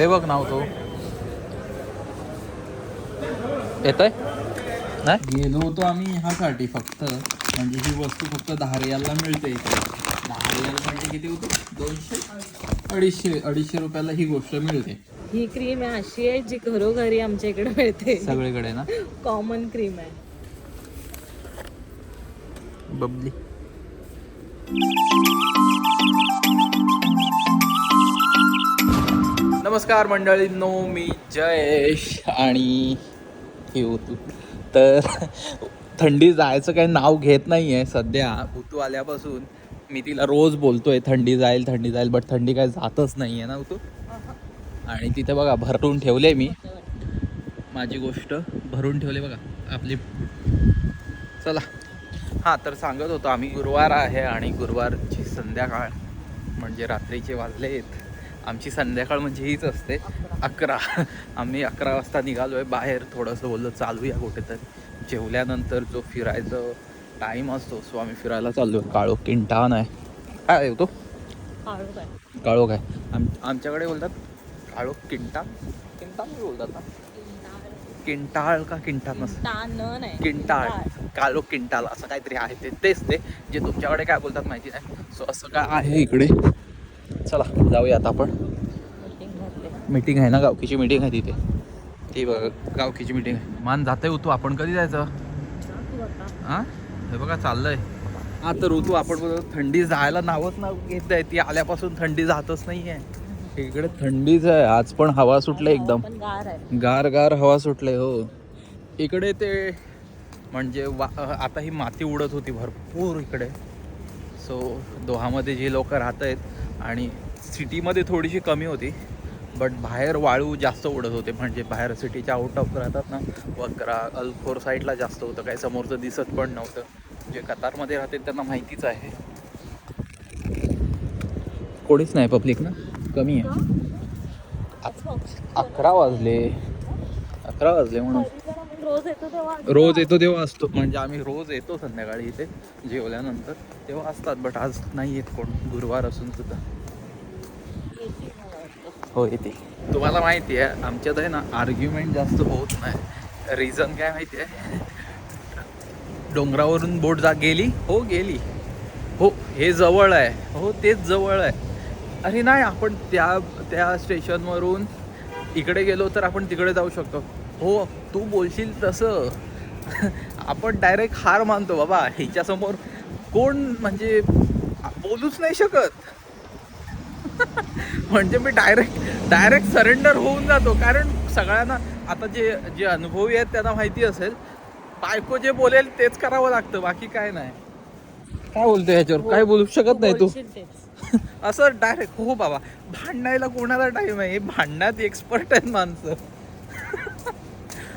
हे बघ नाव तो. येत आहे नाही? गेलो होतो आम्ही ह्यासाठी फक्त. म्हणजे ही वस्तू फक्त दहा रियालला मिळते इथे. दहा रियाल म्हणजे किती होते? दोनशे? अडीचशे अडीचशे रुपयाला ही गोष्ट मिळते. ही क्रीम आहे अशी आहे जी घरोघरी आमच्या इकडे मिळते. सगळीकडे ना? कॉमन क्रीम आहे. बबली. नमस्कार मंडळींनो मी जयेश आणि हे होतो तर थंडी जायचं काही नाव घेत नाही आहे सध्या. ऋतू आल्यापासून मी तिला रोज बोलतोय थंडी जाईल थंडी जाईल बट थंडी काय जातच नाही आहे ना ऋतू आणि तिथे बघा भरून ठेवले मी. माझी गोष्ट भरून ठेवली बघा आपली. चला. हां तर सांगत होतो आम्ही गुरुवार आहे आणि गुरुवारची संध्याकाळ म्हणजे रात्रीचे वाजले आहेत आमची संध्याकाळ म्हणजे हीच असते. अकरा. आम्ही अकरा वाजता निघालो आहे बाहेर. थोडंसं बोललो चालूया कुठेतरी जेवल्यानंतर जो फिरायचं टाईम असतो सो आम्ही फिरायला चाललो आहे काळो किंटान आहे. काय आहे तो? काळोख आहे. काळो काय आम आमच्याकडे बोलतात काळो किंटा किंटा बोलतात ना? किंटाळ का किंटा नसतं किंटाळ. कालो किंटाल असं काहीतरी आहे ते. तेच ते. जे तुमच्याकडे काय बोलतात माहिती नाही. सो असं काय आहे इकडे? चला जाऊया आता आपण. मीटिंग आहे ना गावकीची मीटिंग आहे तिथे. ती बघ गावकीची मीटिंग आहे. मान जाते ऋतू आपण कधी जायचं. हां? हे बघा चाललंय. हा तर ऋतू आपण थंडी जायला नावच नाव घेत आहे ती आल्यापासून थंडी जातच नाही आहे इकडे थंडीच आहे. आज पण हवा सुटले एकदम. गार गार हवा सुटले हो. इकडे ते म्हणजे वा आता ही माती उडत होती भरपूर इकडे. सो दोहामध्ये जी लोक राहत आहेत आणि सिटीमध्ये थोडीशी कमी होती बट बाहेर वाळू जास्त उडत होते. म्हणजे बाहेर सिटीच्या आउट ऑफ राहतात ना वक्रा अल्खोर साईडला जास्त होतं. काही समोरचं दिसत पण नव्हतं. जे कतारमध्ये राहते त्यांना माहितीच आहे. कोणीच नाही पब्लिक ना? कमी आहे. अकरा वाजले. अकरा वाजले म्हणून. रोज येतो तेव्हा रोज येतो तेव्हा असतो. म्हणजे आम्ही रोज येतो संध्याकाळी इथे जेवल्यानंतर तेव्हा असतात बट आज नाही येत कोण. गुरुवार असून सुद्धा. हो येते. तुम्हाला माहिती आहे आमच्यात आहे ना आर्ग्युमेंट जास्त होत नाही. रिझन काय माहिती आहे? डोंगरावरून बोट जा गेली? हो गेली. हो हे जवळ आहे. हो तेच जवळ आहे. अरे नाही आपण त्या त्या स्टेशनवरून इकडे गेलो तर आपण तिकडे जाऊ शकतो. हो तू बोलशील तसं. आपण डायरेक्ट हार मानतो बाबा. ह्याच्यासमोर कोण म्हणजे बोलूच नाही शकत. म्हणजे मी डायरेक्ट डायरेक्ट सरेंडर होऊन जातो. कारण सगळ्यांना आता जे जे अनुभवी आहेत त्यांना माहिती असेल बायको जे बोलेल तेच करावं लागतं बाकी काय नाही. काय बोलतो ह्याच्यावर? काय बोलू शकत नाही तू. असं डायरेक्ट हो बाबा. भांडायला कोणाला टाईम आहे भांडण्यात एक्सपर्ट आहेत माणसं.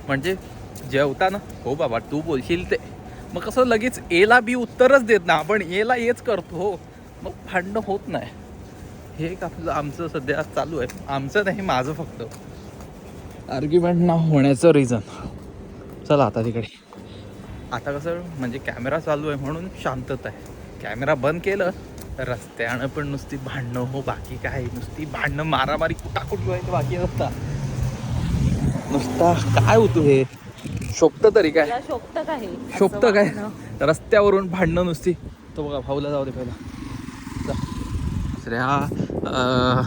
म्हणजे जेवताना हो बाबा तू बोलशील ते. मग कसं लगेच एला बी उत्तरच देत ना आपण एला एच करतो. हो. मग भांडणं होत नाही. हे एक आपलं आमचं सध्या चालू आहे. आमचं नाही माझं फक्त. आर्ग्युमेंट ना होण्याचं रिझन चला आता तिकडे. आता कसं म्हणजे कॅमेरा चालू आहे म्हणून शांतता आहे. कॅमेरा बंद केलं रस्त्यानं पण नुसती भांडणं हो बाकी काय नुसती भांडणं मारामारी कुटाकुटी व्हायचं बाकी असतात नुसता काय होतो हे? शोभतं तरी काय? शोभतं का हे शोभतं काय? रस्त्यावरून भांडणं नुसती. तो बघा भाऊला जाऊ दे पहिला. दुसऱ्या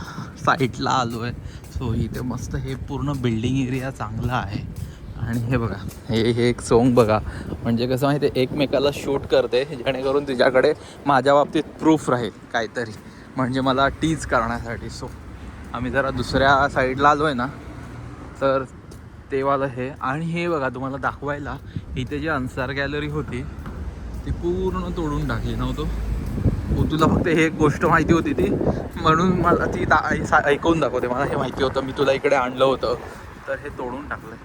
साईडला आलो आहे सो इथे मस्त हे पूर्ण बिल्डिंग एरिया चांगला आहे. आणि हे बघा हे हे एक सोंग बघा. म्हणजे कसं माहिती आहे एकमेकाला शूट करते जेणेकरून तुझ्याकडे माझ्या बाबतीत प्रूफ राहील काहीतरी. म्हणजे मला टीज करण्यासाठी. सो आम्ही जरा दुसऱ्या साईडला आलो आहे ना तर ते वालं हे. आणि हे बघा तुम्हाला दाखवायला इथे जी अन्सार गॅलरी होती ती पूर्ण तोडून टाकली नव्हतं हो, हो तुला फक्त हे एक गोष्ट माहिती होती ती. म्हणून मला ती दा ऐकवून ऐकून दाखवते. मला हे माहिती होतं मी तुला इकडे आणलं होतं. तर हे तोडून टाकलंय.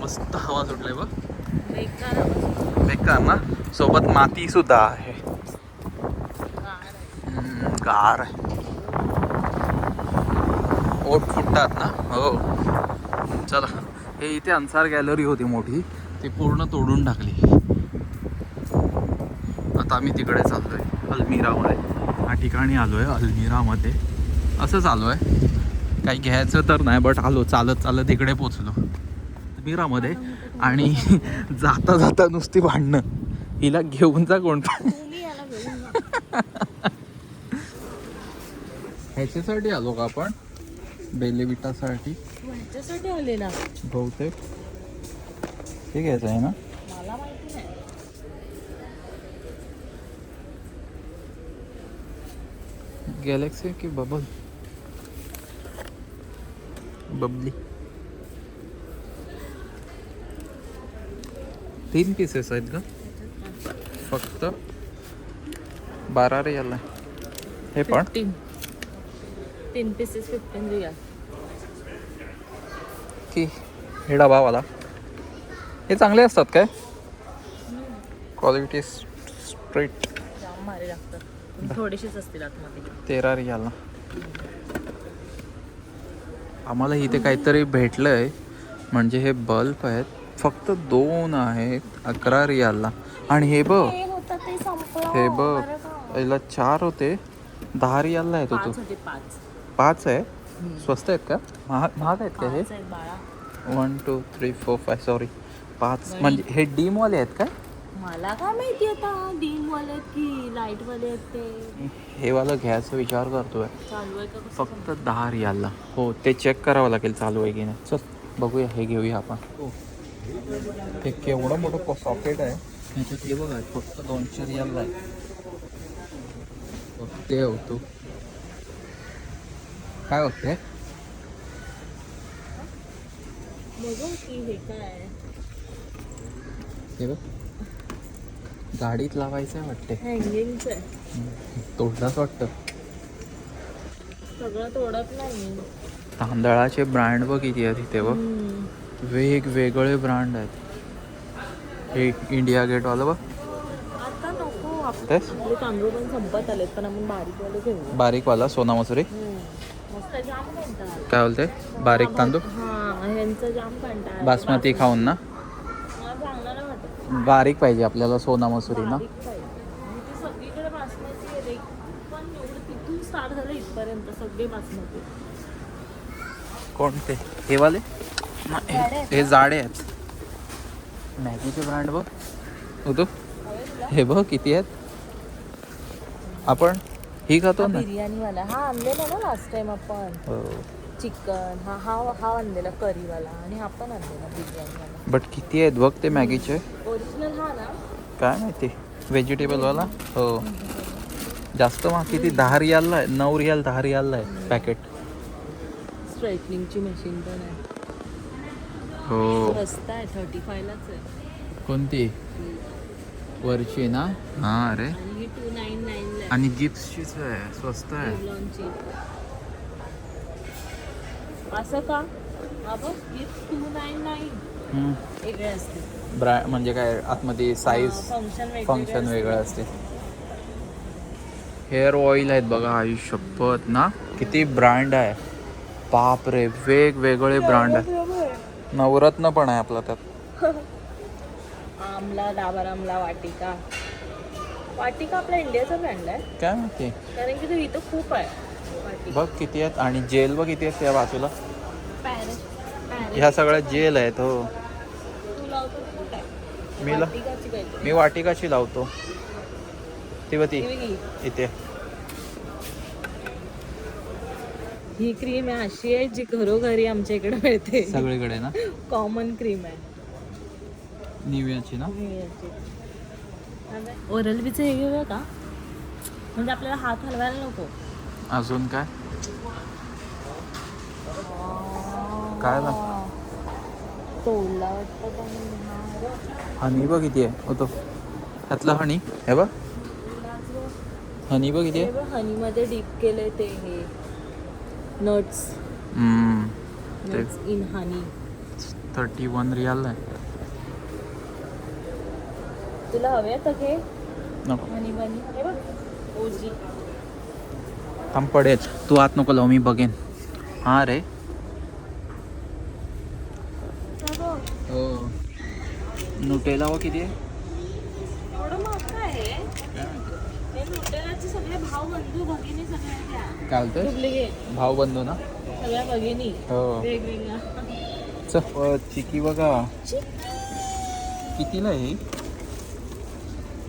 मस्त हवा सुटलंय बघ. बेकार ना. सोबत माती सुद्धा आहे. गार आहे. गार आहे. ओठ फुटतात ना? हो. चला. हे इथे अन्सार गॅलरी होती मोठी. ती पूर्ण तोडून टाकली. आता आम्ही तिकडे चाललोय. अल्मिरामध्ये. ह्या ठिकाणी आलोय अल्मिरामध्ये. असंच आहे काही घ्यायचं तर नाही बट आलो चालत चालत इकडे पोचलो. अल्मिरामध्ये. आणि जाता जाता नुसती भांडणं. हिला घेऊन जा कोण पण. ह्याच्यासाठी आलो का आपण? बेलेविटासाठी. आले ना. बहुतेक. हे घ्यायचं आहे ना? मला माहिती नाही. गॅलेक्सी की बबल बबली तीन पीसेस आहेत का? फक्त बारा रे याला हे पण? तीन पीसेस फिफ्टीन रिया की हे डबावाला हे चांगले असतात काय? क्वालिटी स्ट्रेट जाम मारे लागतात. थोडेसेच असतील आतमध्ये. तेरा रियाला. आम्हाला इथे काहीतरी भेटलंय. म्हणजे हे बल्ब आहेत. फक्त दोन आहेत. अकरा रियाला. आणि हे बघ. ते हे बघ. पहिला चार होते. दहा रियाला आहेत पाच होतो होते पाच. पाच आहे? स्वस्त आहेत का? महाग महाग आहेत का हे? One two three four five sorry पाच. म्हणजे हे डीमवाले आहेत काय मला काय माहिती आता? डीम वाले आहेत की लाइट वाले आहेत ते? हे वाला घ्यायचा विचार करतोय. का फक्त दहा रियालला. हो ते चेक करावं लागेल चालू आहे की नाही. चल बघूया हे घेऊया आपण. हे. केवढं मोठं सॉकेट आहे. ह्याच्यात हे बघा फक्त दोनशे रियालला आहे. ते होतो. काय होते बघू की हे बघ. गाडीत लावायचं आहे. वाटते तोडलाच वाटतं. सगळं तोडत नाही तांदळाचे ब्रँड बघ किती आहेत इथे बघ. वेगवेगळे ब्रँड आहेत. हे इंडिया गेटवालं बघ. आता नको. आप- तेच. आपले तांदूळ पण संपत आलेत पण आपण बारीक वाले घेऊ बारीकवाला सोना मसुरी मस्त जाम काय बोलते? बारीक तांदूळ? हा जाम कंटाळा बासमती खाऊन ना? मला चांगलं नाही वाटत बारीक पाहिजे आपल्याला सोना मसुरी ना? बारीक पाहिजे. आणि सगळीकडे बासमती आहे रे. पण एवढं तिथून स्टार्ट झालं इथपर्यंत सगळे बासमती कोणते? हे वाले? हे- हे जाडे आहेत. मॅगीचे ब्रँड बघ. होतो हे बघ किती आहेत. आपण? ही खातो ना? बिर्याणी वाला हा आणलेला ना लास्ट टाइम आपण. हो. चिकन हा हा हा आणलेला करीवाला. आणि हा पण आणलेला बिर्याणी वाला बट किती आहेत बघ ते मॅगीचे? ओरिजिनल हा ना? काय माहिती? व्हेजिटेबलवाला हो. जास्त मग किती? दहा रियालला आहे. नऊ रियाल दहा रियालला आहे पॅकेट स्ट्रेटनिंगची मशीन पण आहे. हो. स्वस्त आहे थर्टी फायलाच आहे. कोणती? वरची ना? हां अरे. आणि ही टू नाईन आणि गिफ्टचीच आहे स्वस्त आहे. असं का? बघ टू नाईन नाईन हम्म. वेगळे असते ब्रॅ म्हणजे काय आतमध्ये साईज फंक्शन फंक्शन वेगळं असते. हेअर ऑइल आहेत बघा आई शपथ ना. किती ब्रँड आहे. बाप रे वेगवेगळे ब्रँड आहे नवरत्न पण आहे आपला त्यात. आमला डाबर आमला वाटिका. वाटिका आपला इंडियाचा ब्रँड आहे. काय माहिती? कारण की तो इथं खूप आहे. वाटिका. बघ किती आहेत आणि जेल बघ किती आहेत त्या बाजूला. पॅरिस ह्या सगळ्या जेल आहेत हो. तू लावतो ते कुठे आहे? मी ला वाटिकाची काहीतरी. मी वाटिकाची लावतो. ती बघ ती. ही ही. इथे. ही क्रीम आहे अशी आहे जी घरोघरी आमच्या इकडे मिळते. सगळीकडे ना? कॉमन क्रीम आहे. निव्याची ना? ओरल बीचं हे घेऊया का? म्हणजे आपल्याला हात हलवायला नको. अजून काय? काय तोडला हनी बघ किती आहे होतो ह्यातलं हनी. हे बघ. हनी बघ किती आहे बघ हनीमध्ये डीप केलंय ते हे. नट्स हम्म, ते nuts in honey thirty one riyal आहे. तुला हवे तर घे नको. हनी बनी. हे बघ ओजी थांब पडेल तू आत नको लावू मी बघेन. हा रे. हो. नुटेला व किती आहे? एवढं महाग आहे? नुटेलाचे सगळे भाव बंधू भगिनी सगळ्या घ्या काय बोलतोय? डुप्लिकेट भाव बंधू ना? सगळ्या भगिनी. हो. वेगवेगळ्या. च चिकी बघा. कितीला आहे ही?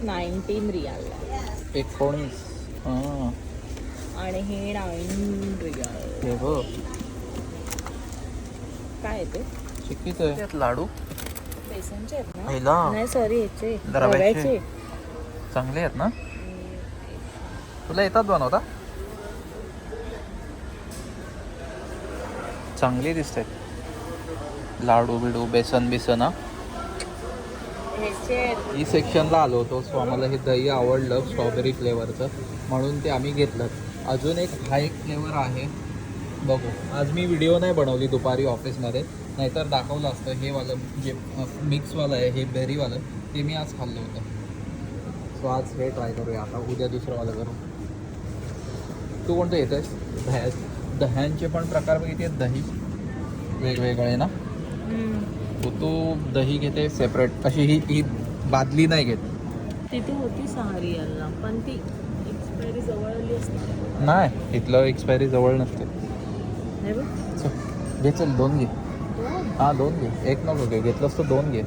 नाईन्टीन रियाल एकोणीस. हां. आणि हे नाईन रियाल. हे बघ. काय आहे ते? चिकीच आहे. लाडू? बेसनचे आहेत ना? पहिला नाही सॉरी याचे. रव्याचे. चांगले आहेत ना? तुला येतात बनवता? चांगली दिसतात लाडू बिडू बेसन बिसन हा. ई सेक्शनला आलो होतो. सो आम्हाला हे दही आवडलं स्ट्रॉबेरी फ्लेवरचं म्हणून ते आम्ही घेतलं अजून एक हा एक फ्लेवर आहे. बघू. आज मी व्हिडिओ नाही बनवली दुपारी ऑफिसमध्ये नाहीतर दाखवलं असतं. हे वालं जे मिक्सवालं आहे हे बेरीवालं ते मी आज खाल्लं होतं. सो आज हे ट्राय करूया. आता उद्या दुसरं वालं करू. तू कोणतं येतोयस दह्या दह्यांचे पण प्रकार बघितले दही. वेगवेगळे ना? तू तू दही घेते सेपरेट अशी ही ही बादली नाही घेत. तिथे होती सहा रियालला पण ती एक्सपायरी जवळ आली असते. नाही इथलं एक्सपायरी जवळ नसते. बघ. चल घे चल दोन घे. हां दोन घे. एक नको घे घेतलंस तर दोन घे.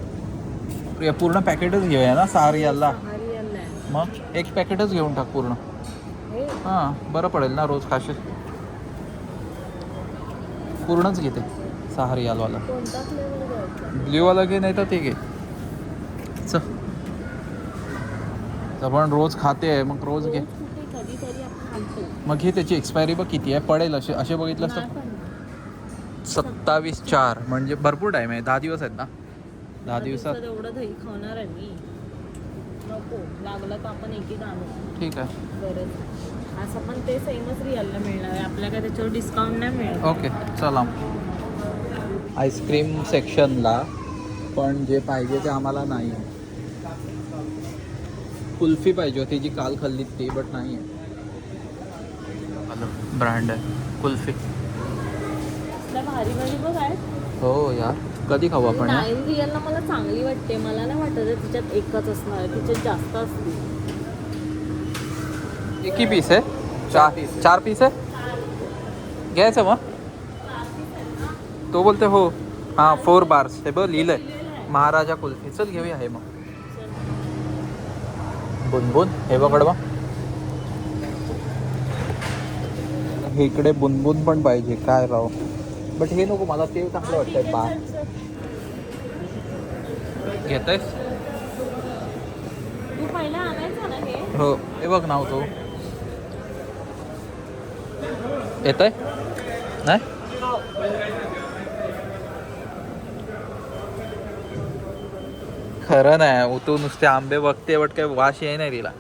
पूर्ण पॅकेटच घेऊया ना सहा रियालला सहा रियालला आहे. मग एक पॅकेटच घेऊन टाक पूर्ण. हे? हां बरं पडेल ना रोज खाशील. पूर्णच घेते. सहा रियालवाला ब्ल्यूवाला घे नाही तर ते घे. चल. आपण रोज खाते आहे मग रोज घे. मग घे त्याची एक्सपायरी बघ किती आहे पडेल असे असे तर पण सत्तावीस चार म्हणजे भरपूर टाईम आहे दहा दिवस आहेत ना? दहा दिवसात. एवढं दही खाणार आहे मी. नको लागलं तर आपण एक एक आणू. ठीक आहे. असं पण ते सेमच रिअलला मिळणार आहे आपल्या काय त्याच्यावर डिस्काउंट नाही मिळणार. ओके चला. आईस्क्रीम सेक्शनला पण जे पाहिजे ते आम्हाला नाही. आहे कुल्फी पाहिजे होती जी काल खाल्ली ती बट नाही आहे. ब्रँड आहे. कुल्फी. असल्या भारी भारी बघ आहेत हो यार कधी खाऊ आपण या? नाईन रिअलला मला चांगली वाटते. मला नाही वाटत तिच्यात एकच असणार आहे तिच्यात जास्त असतील. एक ही पीस आहे? चार चार पीस आहे? घ्यायचं मग? तो बोलते हो हां फोर बार्स हे बघ लिहिलंय. महाराजा कुल्फी. चल घेऊया हे मग. बुनबुन हे बघड मग हे इकडे बुनबुन पण पाहिजे काय राव. बट हे नको मला ते चांगलं वाटतंय बार घेतायस? तू पहिला आणायचा ना हे? हो. हे बघ नाव तो. येत आहे खरं नाही तू नुसते आंबे बघते बट काही वास ये नाही तिला.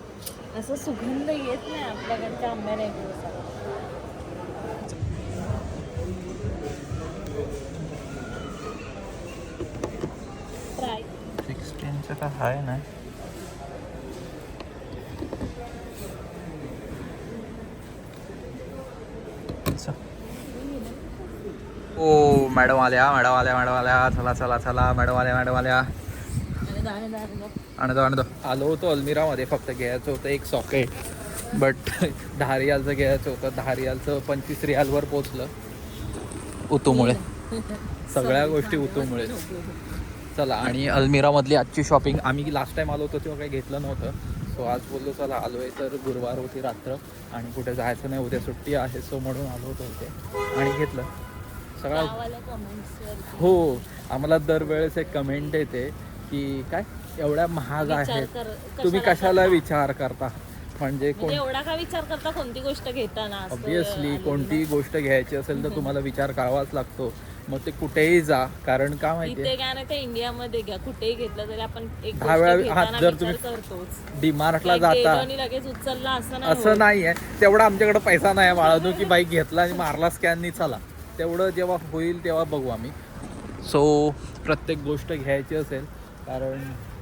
असं सुगंध येत नाही आपल्याकडच्या सिक्स्टीनचं काय आहे ना. ओ मॅडम आल्या मॅडम आल्या मॅडम आल्या. चला चला चला. मॅडम आल्या मॅडम आल्या. आणतो आणतो. आलो होतो अल्मिरामध्ये फक्त घ्यायचं होतं एक सॉकेट बट दहा रियालचं घ्यायचं होतं. दहा रियालचं पंचवीस रियालवर पोचलं उतूमुळे. सगळ्या गोष्टी उतूमुळे. चला आणि अल्मिरामधली आजची शॉपिंग आम्ही लास्ट टाइम आलो होतो तेव्हा काही घेतलं नव्हतं. सो आज बोललो चला आलो आहे तर गुरुवार होती रात्र आणि कुठे जायचं नाही उद्या सुट्टी आहे. सो म्हणून आलो होतो इथे. आणि घेतलं. सगळा हो आम्हाला दरवेळेस एक कमेंट येते. की काय एवढ्या महाग विचार आहेत. कर- तुम्ही कशाला करता? विचार करता? म्हणजे कोण म्हणजे एवढा का विचार करता? कोणती गोष्ट घेताना असं ऑब्विसली आलेलं कोणतीही गोष्ट घ्यायची असेल तर तुम्हाला विचार करावाच लागतो. मग ते कुठेही जा. कारण का माहितीये इथे काय नाही ते इंडियामध्ये घ्या. कुठेही घेतलं तरी आपण एक दहा गोष्ट वेळा- हा, घेताना जर विचार तुम्ही करतोच. डीमार्टला गेलो जाता. आणि लगेच उचलला असं नाही असं होत. नाही आहे. तेवढा आमच्याकडे पैसा नाही बाळानो की बाईक घेतला आणि मारला स्कॅननी चला. तेवढं जेव्हा होईल तेव्हा बघू आम्ही. सो प्रत्येक गोष्ट घ्यायची असेल कारण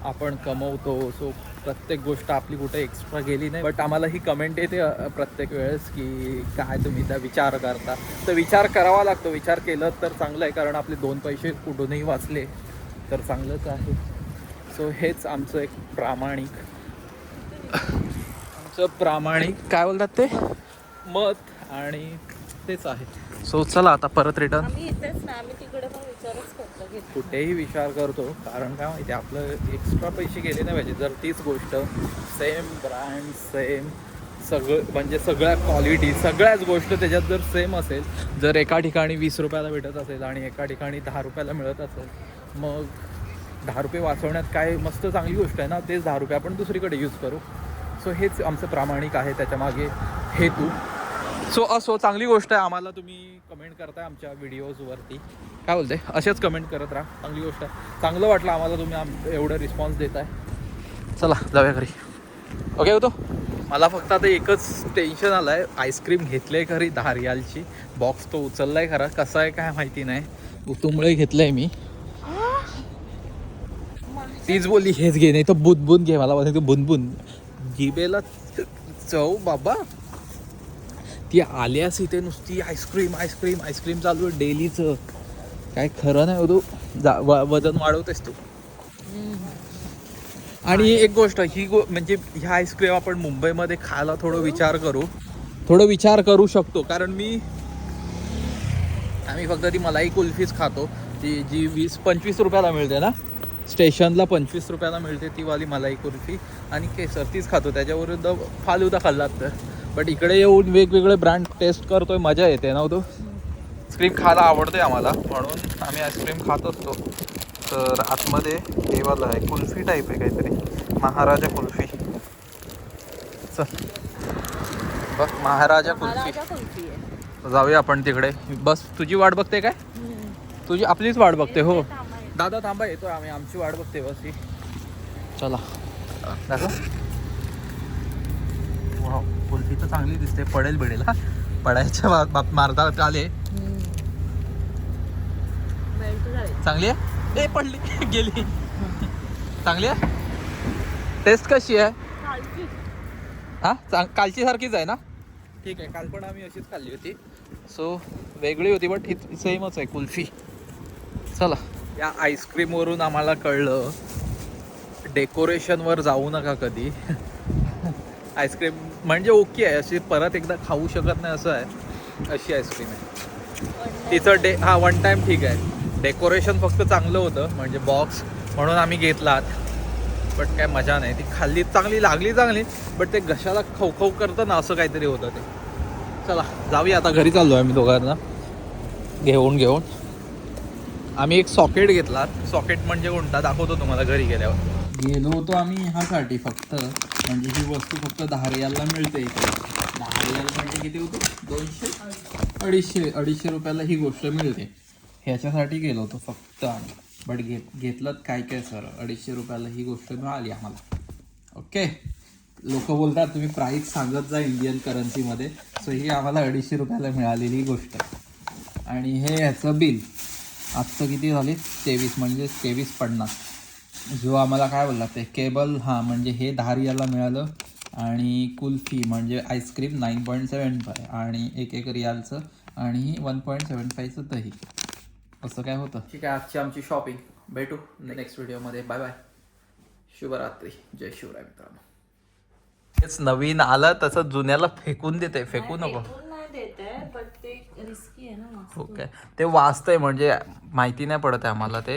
आपण कमवतो सो प्रत्येक गोष्ट आपली कुठे एक्स्ट्रा गेली नाही. बट आम्हाला ही कमेंट येते प्रत्येक वेळेस की काय तुम्ही त्या विचार करता. तर विचार करावा लागतो. विचार केलं तर चांगलं आहे कारण आपले दोन पैसे कुठूनही वाचले तर चांगलंच आहे. सो हेच आमचं एक प्रामाणिक च प्रामाणिक काय बोलतात ते? मत आणि तेच आहे. सो चला आता परत रिटर्न कुठेही विचार करतो. कारण काय माहिती आपलं एक्स्ट्रा पैसे गेले नाही पाहिजे. जर तीच गोष्ट सेम ब्रँड सेम सगळं म्हणजे सगळ्या क्वालिटी सगळ्याच गोष्ट त्याच्यात जर सेम असेल जर एका ठिकाणी वीस रुपयाला भेटत असेल आणि एका ठिकाणी दहा रुपयाला मिळत असेल मग दहा रुपये वाचवण्यात काय मस्त चांगली गोष्ट आहे ना तेच दहा रुपये आपण दुसरीकडे यूज करू. सो हेच आमचं प्रामाणिक आहे त्याच्यामागे हेतू. सो असो चांगली गोष्ट आहे. आम्हाला तुम्ही कमेंट करताय आमच्या व्हिडिओजवरती काय बोलते? असेच कमेंट करत राहा. चांगली गोष्ट आहे. चांगलं वाटलं आम्हाला तुम्ही आम एवढं रिस्पॉन्स देताय. चला जाऊया घरी. ओके होतो? मला फक्त आता एकच टेन्शन आलं आहे आईस्क्रीम घेतलं आहे खरी दहा रियालची बॉक्स तो उचलला आहे खरा. कसा आहे काय माहिती नाही. उतुंबळे घेतलं आहे मी. तीच बोलली हेच घे. नाही तर बुनबुन घे. मला बोलते बुनबुन. जिबेला चव बाबा. ती आल्यास इथे नुसती आईस्क्रीम आईस्क्रीम आईस्क्रीम चालू आहे डेलीचं काय खरं नाही हो तू जा व- वजन वाढवतेस तू. आणि एक गोष्ट ही गो म्हणजे ह्या आईस्क्रीम आपण मुंबईमध्ये खायला थोडं विचार करू. थोडं विचार करू शकतो कारण मी आम्ही फक्त ती मलाई कुल्फीच खातो. ती जी वीस पंचवीस रुपयाला मिळते ना? स्टेशनला पंचवीस रुपयाला मिळते ती वाली मलाई कुल्फी. आणि केसर तीच खातो त्याच्याविरुद्ध फालुदा खाल्लात तर. बट इकडे येऊन वेगवेगळे ब्रँड टेस्ट करतोय मजा येते ना हो तो? आईस्क्रीम खायला आवडते आम्हाला म्हणून आम्ही आईस्क्रीम खात असतो. तर आतमध्ये हे वाला आहे कुल्फी टाईप आहे काहीतरी. महाराजा कुल्फी. चल. बघ महाराजा कुल्फी. जाऊया आपण तिकडे. बस तुझी वाट बघते काय? तुझी आपलीच वाट बघते हो. दादा थांबा. येतो आम्ही. आमची वाट बघते बस ही. चला. दाखव वाव कुल्फी तर चांगली दिसते पडेल बिडेल. हा पडायच्या बा- बाप मारता आले. चांगली आहे? ए पडली गेली. चांगली आहे? टेस्ट कशी आहे? कालची हा चांग कालची सारखीच आहे ना? ठीक आहे काल पण आम्ही अशीच खाल्ली होती. सो वेगळी होती बट ही सेमच आहे कुल्फी. चला. या आईस्क्रीमवरून आम्हाला कळलं. डेकोरेशनवर जाऊ नका कधी. आईस्क्रीम म्हणजे ओके आहे अशी परत एकदा खाऊ शकत नाही असं आहे अशी आईस्क्रीम आहे. तिचं डे हा वन टाईम ठीक आहे. डेकोरेशन फक्त चांगलं होतं म्हणजे बॉक्स म्हणून आम्ही घेतलात. बट काय मजा नाही ती खाल्ली चांगली लागली चांगली बट ते घशाला खवखव करतं ना असं काहीतरी होतं ते. चला जाऊया आता घरी चाललो आहे आम्ही दोघांना. घेऊन घेऊन. आम्ही एक सॉकेट घेतला सॉकेट म्हणजे कोणता? दाखवतो तुम्हाला घरी गेल्यावर. गेलो होतो आम्ही ह्यासाठी फक्त. म्हणजे ही वस्तू फक्त दहा रियालला मिळते इथे. दहा रियाल म्हणजे किती होतं? दोनशे? अडीचशे अडीचशे रुपयाला ही गोष्ट मिळते. ह्याच्यासाठी गेलो होतो फक्त आम्ही. बट घेत घेतलं काय काय सर अडीचशे रुपयाला ही गोष्ट मिळाली आम्हाला. ओके लोक बोलतात तुम्ही प्राईस सांगत जा इंडियन करन्सीमध्ये सो ही आम्हाला अडीचशे रुपयाला मिळालेली गोष्ट. आणि हे ह्याचं बिल आजचं किती झाले? तेवीस म्हणजे तेवीस पन्नास. जो आम्हाला काय बोलला ते केबल हां म्हणजे हे दहा रियाला मिळालं आणि कुल्फी म्हणजे ice cream nine point seven five आणि एक एक रियालचं आणि वन पॉईंट सेवन फायचं दही. असं काय होतं? ठीक आहे आजची आमची शॉपिंग भेटू नेक्स्ट व्हिडिओमध्ये बाय बाय शुभरात्री. जय शिवराय मित्रांनो. तेच नवीन आलं तसं जुन्याला फेकून देते फेकू नको. फेकून नाही देत आहे बट ते रिस्की आहे ना मस्त. ओके ते वाचतंय म्हणजे माहिती नाही पडत आहे आम्हाला ते.